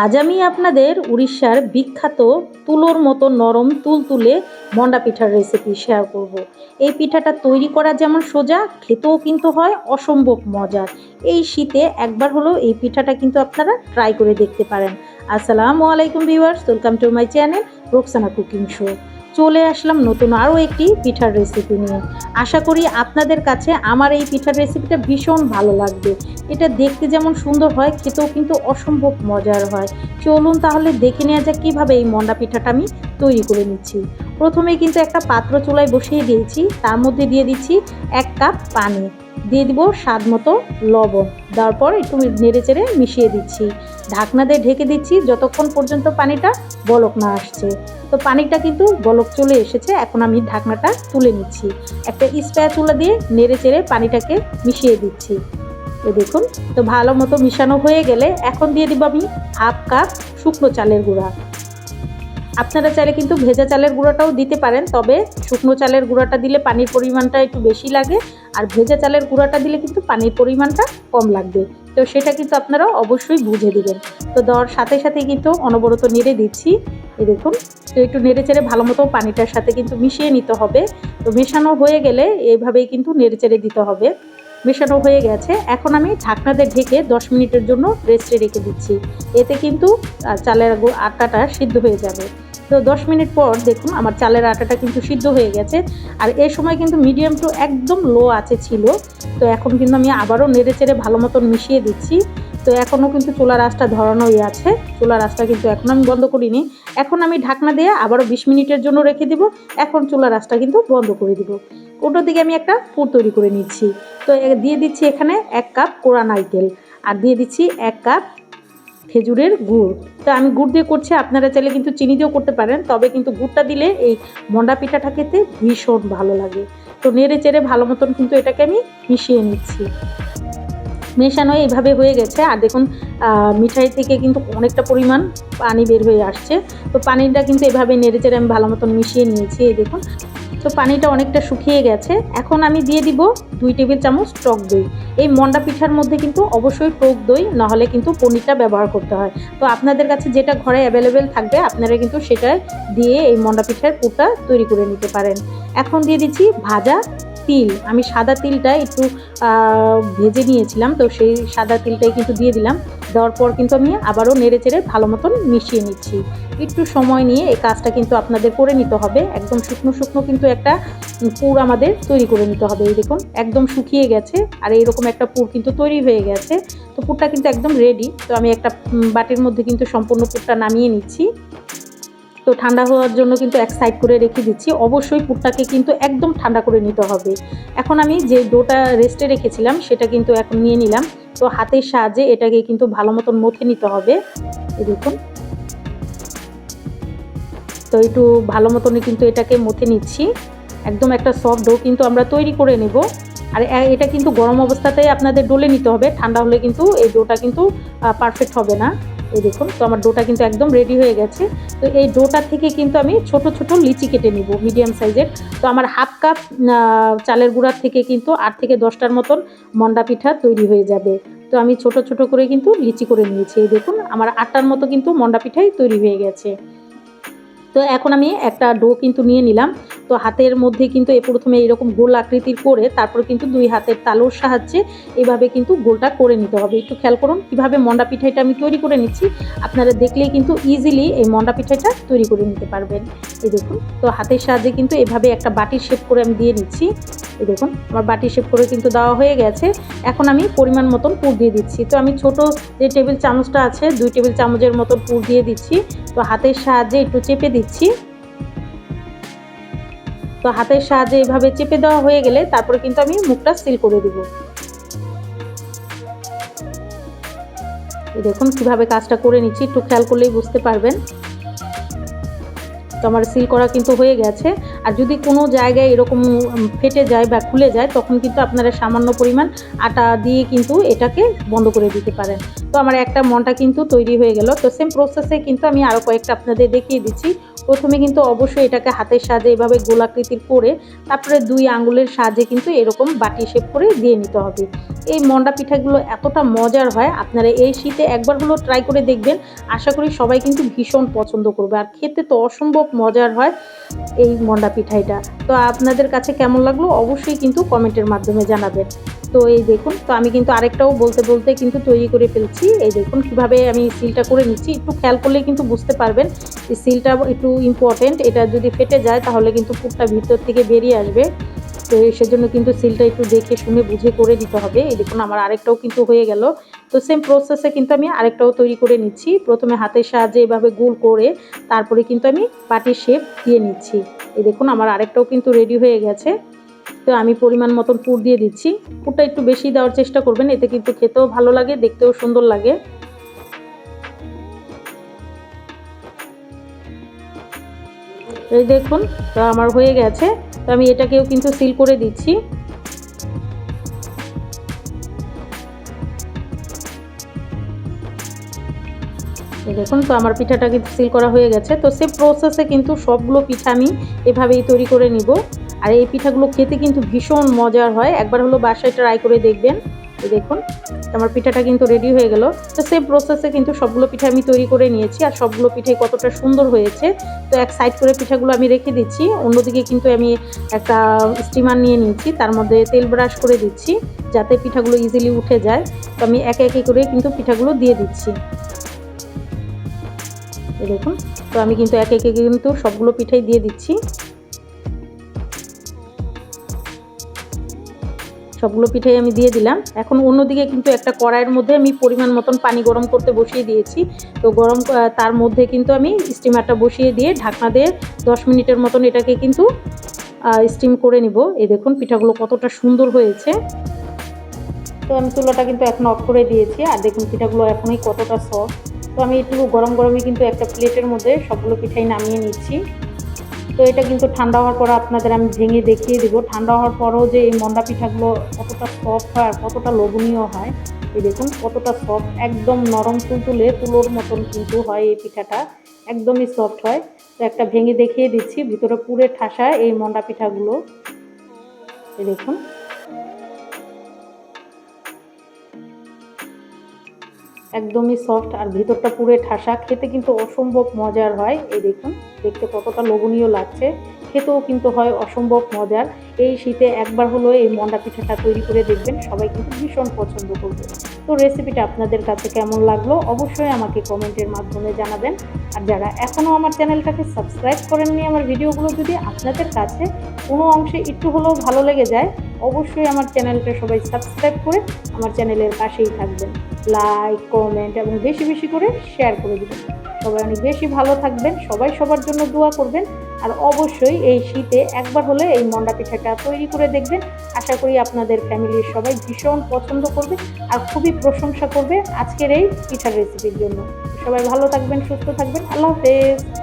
আজ আমি আপনাদের উড়িষ্যার বিখ্যাত তুলোর মতো নরম তুল তুলে মন্ডা পিঠার রেসিপি শেয়ার করব। এই পিঠাটা তৈরি করা যেমন সোজা, খেতেও কিন্তু হয়, অসম্ভব মজার। এই শীতে একবার হলেও এই পিঠাটা কিন্তু আপনারা ট্রাই করে দেখতে পারেন। আসসালামু আলাইকুম viewers welcome to my channel Roksana cooking show চলে আসলাম নতুন আরও একটি পিঠার রেসিপি নিয়ে। আশা করি আপনাদের কাছে আমার এই পিঠার রেসিপিটা ভীষণ ভালো লাগবে। এটা দেখতে যেমন সুন্দর হয়, খেতেও কিন্তু অসম্ভব মজার হয়। চলুন তাহলে দেখে নেওয়া যাক কীভাবে এই মন্ডা পিঠাটা আমি তৈরি করে নিচ্ছি। প্রথমে কিন্তু একটা পাত্র চুলায় বসিয়ে দিয়েছি। তার মধ্যে দিয়ে দিচ্ছি এক কাপ পানি। দিয়ে দিব স্বাদ মতো লবণ। দেওয়ার পর একটু নেড়ে চেড়ে মিশিয়ে দিচ্ছি। ঢাকনা দিয়ে ঢেকে দিচ্ছি যতক্ষণ পর্যন্ত পানিটা বলক না আসছে। তো পানিটা কিন্তু বলক চলে এসেছে। এখন আমি ঢাকনাটা তুলে নিচ্ছি। একটা স্প্যাচুলা দিয়ে নেড়ে চেড়ে পানিটাকে মিশিয়ে দিচ্ছি। তো দেখুন, তো ভালো মতো মিশানো হয়ে গেলে এখন দিয়ে দিব আমি হাফ কাপ শুকনো চালের গুঁড়া। আপনারা চাইলে কিন্তু ভেজা চালের গুঁড়াটাও দিতে পারেন, তবে শুকনো চালের গুঁড়াটা দিলে পানির পরিমাণটা একটু বেশি লাগে, আর ভেজা চালের গুঁড়াটা দিলে কিন্তু পানির পরিমাণটা কম লাগবে। তো সেটা কিন্তু আপনারা অবশ্যই বুঝে দিবেন। তো দেওয়ার সাথে সাথে কিন্তু অনবরত নেড়ে দিচ্ছি। এই দেখুন, তো একটু নেড়ে চেড়ে ভালো মতো পানিটার সাথে কিন্তু মিশিয়ে নিতে হবে। তো মেশানো হয়ে গেলে এইভাবেই কিন্তু নেড়ে চেড়ে দিতে হবে। মেশানো হয়ে গেছে। এখন আমি ঢাকনাতে ঢেকে দশ মিনিটের জন্য রেস্টে রেখে দিচ্ছি। এতে কিন্তু চালের আটাটা সিদ্ধ হয়ে যাবে। তো দশ মিনিট পর দেখুন আমার চালের আটাটা কিন্তু সিদ্ধ হয়ে গেছে। আর এই সময় কিন্তু মিডিয়াম টু একদম লো আছে ছিল। তো এখন কিন্তু আমি আবারও নেড়ে চেড়ে ভালো মতন মিশিয়ে দিচ্ছি। তো এখনও কিন্তু চুলার আঁচটা ধরানোই আছে। চুলার আঁচটা কিন্তু এখন আমি বন্ধ করিনি। এখন আমি ঢাকনা দিয়ে আবারও বিশ মিনিটের জন্য রেখে দিব। এখন চুলার আঁচটা কিন্তু বন্ধ করে দিব। ওটার দিকে আমি একটা পুর তৈরি করে নিচ্ছি। তো দিয়ে দিচ্ছি এখানে এক কাপ কোড়া নারকেল। আর দিয়ে দিচ্ছি এক কাপ খেজুরের গুড়। তো আমি গুড় দিয়ে করছি, আপনারা চাইলে কিন্তু চিনি দিয়েও করতে পারেন, তবে কিন্তু গুড়টা দিলে এই মন্ডা পিঠাটা খেতে ভীষণ ভালো লাগে। তো নেড়ে চেড়ে ভালো মতন কিন্তু এটাকে আমি মিশিয়ে নিচ্ছি। মেশানো এইভাবে হয়ে গেছে। আর দেখুন মিঠাই থেকে কিন্তু অনেকটা পরিমাণ পানি বের হয়ে আসছে। তো পানিটা কিন্তু এভাবে নেড়ে চেড়ে আমি ভালো মতন মিশিয়ে নিয়েছি। এই দেখুন তো পানিটা অনেকটা শুকিয়ে গেছে। এখন আমি দিয়ে দিব দুই টেবিল চামচ টক দই। এই মন্ডা পিঠার মধ্যে কিন্তু অবশ্যই টক দই, নাহলে কিন্তু পনিরটা ব্যবহার করতে হয়। তো আপনাদের কাছে যেটা ঘরে অ্যাভেলেবেল থাকবে, আপনারা কিন্তু সেটা দিয়ে এই মন্ডা পিঠার পুরটা তৈরি করে নিতে পারেন। এখন দিয়ে দিচ্ছি ভাজা তিল, আমি সাদা তিলটা একটু ভেজে নিয়েছিলাম, তো সেই সাদা তিলটাই কিন্তু দিয়ে দিলাম। দেওয়ার পর কিন্তু আমি আবারও নেড়ে চেড়ে ভালো মতন মিশিয়ে নিচ্ছি। একটু সময় নিয়ে এই কাজটা কিন্তু আপনাদের করে নিতে হবে। একদম শুকনো শুকনো কিন্তু একটা পুর আমাদের তৈরি করে নিতে হবে। এই দেখুন, একদম শুকিয়ে গেছে আর এইরকম একটা পুর কিন্তু তৈরি হয়ে গেছে। তো পুরটা কিন্তু একদম রেডি তো আমি একটা বাটির মধ্যে কিন্তু সম্পূর্ণ পুরটা নামিয়ে নিচ্ছি। তো ঠান্ডা হওয়ার জন্য কিন্তু এক সাইড করে রেখে দিচ্ছি। অবশ্যই পুরটাকে কিন্তু একদম ঠান্ডা করে নিতে হবে। এখন আমি যে ডোটা রেস্টে রেখেছিলাম, সেটা কিন্তু এখন নিয়ে নিলাম। তো হাতের সাহায্যে এটাকে কিন্তু ভালো মতন মথে নিতে হবে। দেখুন। তো একটু ভালো মতনই কিন্তু এটাকে মথে নিচ্ছি। একদম একটা সফট ডো কিন্তু আমরা তৈরি করে নেব। আর এটা কিন্তু গরম অবস্থাতেই আপনাদের ডলে নিতে হবে। ঠান্ডা হলে কিন্তু এই ডোটা কিন্তু পারফেক্ট হবে না। এই দেখুন তো আমার ডোটা কিন্তু একদম রেডি হয়ে গেছে। তো এই ডোটা থেকে কিন্তু আমি ছোট ছোট লিচি কেটে নিব মিডিয়াম সাইজের তো আমার হাফ কাপ চালের গুঁড়ার থেকে কিন্তু আট থেকে দশটার মতন মন্ডা পিঠা তৈরি হয়ে যাবে। তো আমি ছোট ছোট করে কিন্তু লিচি করে নিয়েছি। এই দেখুন, আমার আটটার মতো কিন্তু মন্ডা পিঠাই তৈরি হয়ে গেছে। তো এখন আমি একটা ডো কিন্তু নিয়ে নিলাম। তো হাতের মধ্যে কিন্তু এ প্রথমে এরকম গোল আকৃতির করে তারপর কিন্তু দুই হাতের তালুর সাহায্যে এভাবে কিন্তু গোলটা করে নিতে হবে। একটু খেয়াল করুন, কীভাবে মন্ডা পিঠাইটা আমি তৈরি করে নিচ্ছি। আপনারা দেখলেই কিন্তু ইজিলি এই মন্ডা পিঠাইটা তৈরি করে নিতে পারবেন। এই দেখুন, তো হাতের সাহায্যে কিন্তু এভাবে একটা বাটির শেপ করে আমি দিয়ে নিচ্ছি। এই দেখুন, আমার বাটি শেপ করে কিন্তু দেওয়া হয়ে গেছে। এখন আমি পরিমাণ মতন পুর দিয়ে দিচ্ছি। তো আমি ছোট যে টেবিল চামচটা আছে, দুই টেবিল চামচের মতন পুর দিয়ে দিচ্ছি। তো হাতের সাহায্যে একটু চেপে দিচ্ছি। তো হাতের সাহায্যে এভাবে চেপে দেওয়া হয়ে গেলে তারপরে কিন্তু আমি মুখটা সিল করে দিব। দেখুন, কীভাবে কাজটা করে নিচ্ছি, একটু খেয়াল করলেই বুঝতে পারবেন। তো আমার সিল করা কিন্তু হয়ে গেছে। আর যদি কোনো জায়গায় এরকম ফেটে যায় বা খুলে যায়, তখন কিন্তু আপনারা সামান্য পরিমাণ আটা দিয়ে কিন্তু এটাকে বন্ধ করে দিতে পারেন। তো আমার একটা মনটা কিন্তু তৈরি হয়ে গেল। তো সেম প্রসেসে কিন্তু আমি আরও কয়েকটা আপনাদের দেখিয়ে দিচ্ছি। প্রথমে কিন্তু অবশ্যই এটাকে হাতের সাহায্যে এভাবে গোলাকৃতির করে তারপরে দুই আঙ্গুলের সাহায্যে কিন্তু এরকম বাটি শেপ করে দিয়ে নিতে হবে। এই মন্ডা পিঠাগুলো এতটা মজার হয়, আপনারা এই শীতে একবার হলো ট্রাই করে দেখবেন। আশা করি সবাই কিন্তু ভীষণ পছন্দ করবে। আর খেতে তো অসম্ভব মজার হয় এই মন্ডা পিঠাইটা তো আপনাদের কাছে কেমন লাগল অবশ্যই কিন্তু কমেন্টের মাধ্যমে জানাবেন। তো এই দেখুন, তো আমি কিন্তু আরেকটাও বলতে বলতে কিন্তু তৈরি করে ফেলছি। এই দেখুন, কীভাবে আমি সিলটা করে নিচ্ছি। একটু খেয়াল করলে কিন্তু বুঝতে পারবেন এই সিলটা একটু ইম্পর্টেন্ট এটা যদি ফেটে যায়, তাহলে কিন্তু পুরটা ভিতর থেকে বেরিয়ে আসবে। তো সেজন্য কিন্তু সিলটা একটু দেখে শুনে বুঝে করে দিতে হবে। এই দেখুন, আমার আরেকটাও কিন্তু হয়ে গেল। তো সেম প্রসেসে কিন্তু আমি আরেকটাও তৈরি করে নিচ্ছি। প্রথমে হাতের সাহায্যে এভাবে গোল করে তারপরে কিন্তু আমি পাটির শেপ দিয়ে নিচ্ছি। এই দেখুন, আমার আরেকটাও কিন্তু রেডি হয়ে গেছে। তো আমি পরিমাণ মতন পুর দিয়ে দিচ্ছি। পুরটা একটু বেশি দেওয়ার চেষ্টা করবেন, এতে কিন্তু খেতেও ভালো লাগে, দেখতেও সুন্দর লাগে। এই দেখুন, তো আমার হয়ে গেছে। তো আমি এটাকেও কিন্তু সিল করে দিচ্ছি। দেখুন, তো আমার পিঠাটা কিন্তু সিল করা হয়ে গেছে। তো সে প্রসেসে কিন্তু সবগুলো পিঠা আমি এভাবেই তৈরি করে নিব। আর এই পিঠাগুলো খেতে কিন্তু ভীষণ মজার হয়। একবার হলো বাসায় ট্রাই করে দেখবেন। দেখুন, আমার পিঠাটা কিন্তু রেডি হয়ে গেল। তো সেম প্রসেসে কিন্তু সবগুলো পিঠা আমি তৈরি করে নিয়েছি আর সবগুলো পিঠে কতটা সুন্দর হয়েছে। তো এক সাইড করে পিঠাগুলো আমি রেখে দিচ্ছি। অন্যদিকে কিন্তু আমি একটা স্টিমার নিয়ে নিয়েছি তার মধ্যে তেল ব্রাশ করে দিচ্ছি যাতে পিঠাগুলো ইজিলি উঠে যায়। তো আমি একে একে করে কিন্তু পিঠাগুলো দিয়ে দিচ্ছি। দেখুন, তো আমি কিন্তু একে একে কিন্তু সবগুলো পিঠাই দিয়ে দিচ্ছি। সবগুলো পিঠাই আমি দিয়ে দিলাম। এখন অন্যদিকে কিন্তু একটা কড়াইয়ের মধ্যে আমি পরিমাণ মতন পানি গরম করতে বসিয়ে দিয়েছি। তো গরম তার মধ্যে কিন্তু আমি স্টিমারটা বসিয়ে দিয়ে ঢাকনা দিয়ে দশ মিনিটের মতন এটাকে কিন্তু স্টিম করে নিব। এই দেখুন পিঠাগুলো কতটা সুন্দর হয়েছে। তো আমি চুলাটা কিন্তু এখন অফ করে দিয়েছি আর দেখুন পিঠাগুলো এখনই কতটা সফট তো আমি একটু গরম গরমে কিন্তু একটা প্লেটের মধ্যে সবগুলো পিঠাই নামিয়ে নিচ্ছি। তো এটা কিন্তু ঠান্ডা হওয়ার পর আপনাদের আমি ভেঙে দেখিয়ে দেবো। ঠান্ডা হওয়ার পরেও যে এই মন্ডা পিঠাগুলো কতটা সফট হয় আর কতটা লোভনীয় হয়, এই দেখুন কতটা সফট একদম নরম তুলতুলে তুলোর মতন কিন্তু হয় এই পিঠাটা, একদমই সফট হয়। তো একটা ভেঙে দেখিয়ে দিচ্ছি, ভিতরে পুরে ঠাসা এই মন্ডা পিঠাগুলো। এই দেখুন। একদমই সফট আর ভিতরটা পুরে ঠাসা, খেতে কিন্তু অসম্ভব মজার হয়। এই দেখুন, দেখতে কতটা লোভনীয় লাগছে। খেতেও কিন্তু হয় অসম্ভব মজার। এই শীতে একবার হলো এই মন্ডা পিঠাটা তৈরি করে দেখবেন। সবাই কিন্তু ভীষণ পছন্দ করবে। তো রেসিপিটা আপনাদের কাছে কেমন লাগল? অবশ্যই আমাকে কমেন্টের মাধ্যমে জানাবেন। আর যারা এখনও আমার চ্যানেলটাকে সাবস্ক্রাইব করেননি আমার ভিডিওগুলো যদি আপনাদের কাছে কোনো অংশে একটু হলেও ভালো লেগে যায়, অবশ্যই আমার চ্যানেলটা সবাই সাবস্ক্রাইব করে আমার চ্যানেলের পাশেই থাকবেন। লাইক কমেন্ট এবং বেশি বেশি করে শেয়ার করে দেবেন। সবাই অনেক বেশি ভালো থাকবেন। সবাই সবার জন্য দোয়া করবেন। আর অবশ্যই এই শীতে একবার হলে এই মন্ডা পিঠাটা তৈরি করে দেখবেন। আশা করি আপনাদের ফ্যামিলির সবাই ভীষণ পছন্দ করবে আর খুবই প্রশংসা করবে আজকের এই পিঠার রেসিপির জন্য। সবাই ভালো থাকবেন, সুস্থ থাকবেন। আল্লাহ হাফেজ।